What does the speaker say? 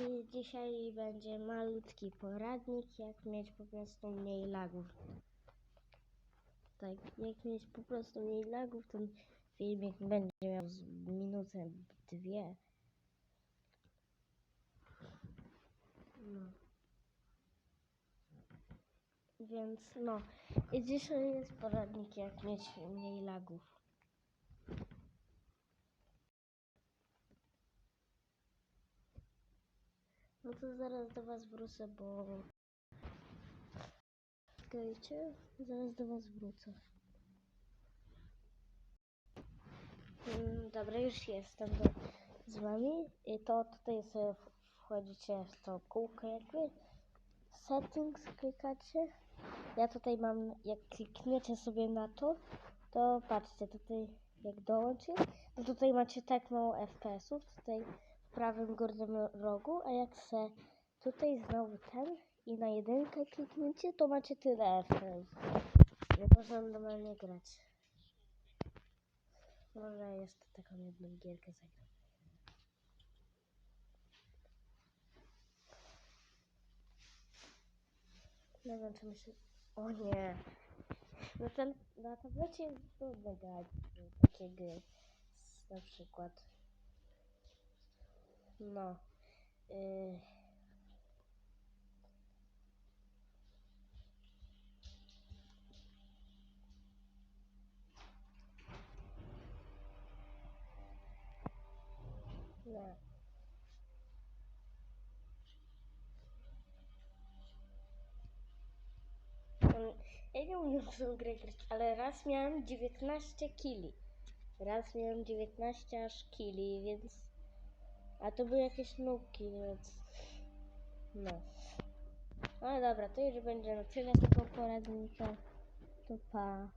i dzisiaj będzie malutki poradnik, jak mieć po prostu mniej lagów. Tak, jak mieć po prostu mniej lagów, ten filmik będzie miał minutę, dwie. No. Więc no, i dzisiaj jest poradnik, jak mieć mniej lagów. No to zaraz do was wrócę, bo... Czekajcie, zaraz do was wrócę. Mm, dobra, już jestem do, z wami. I to tutaj sobie wchodzicie w to kółko jakby. Settings klikacie. Ja tutaj mam, jak klikniecie sobie na to, to patrzcie, tutaj jak dołączy, to tutaj macie tak mało FPS-ów, tutaj prawym górnym rogu, a jak se tutaj znowu ten i na jedynkę klikniecie, to macie tyle FPS. Nie można normalnie grać. Może jeszcze taką jedną gierkę zagram. Wiem, czy myślę... O nie! No ten, na tablecie jest trudno grać takie gry. Na przykład. No. Yy. Nie. Mm, Ja nie umiem w grę grać, ale raz miałem 19 kili. Raz miałem 19 aż kili, więc... A to były jakieś nubki, więc... No. No dobra, to już będzie na tyle tego poradnika. To pa.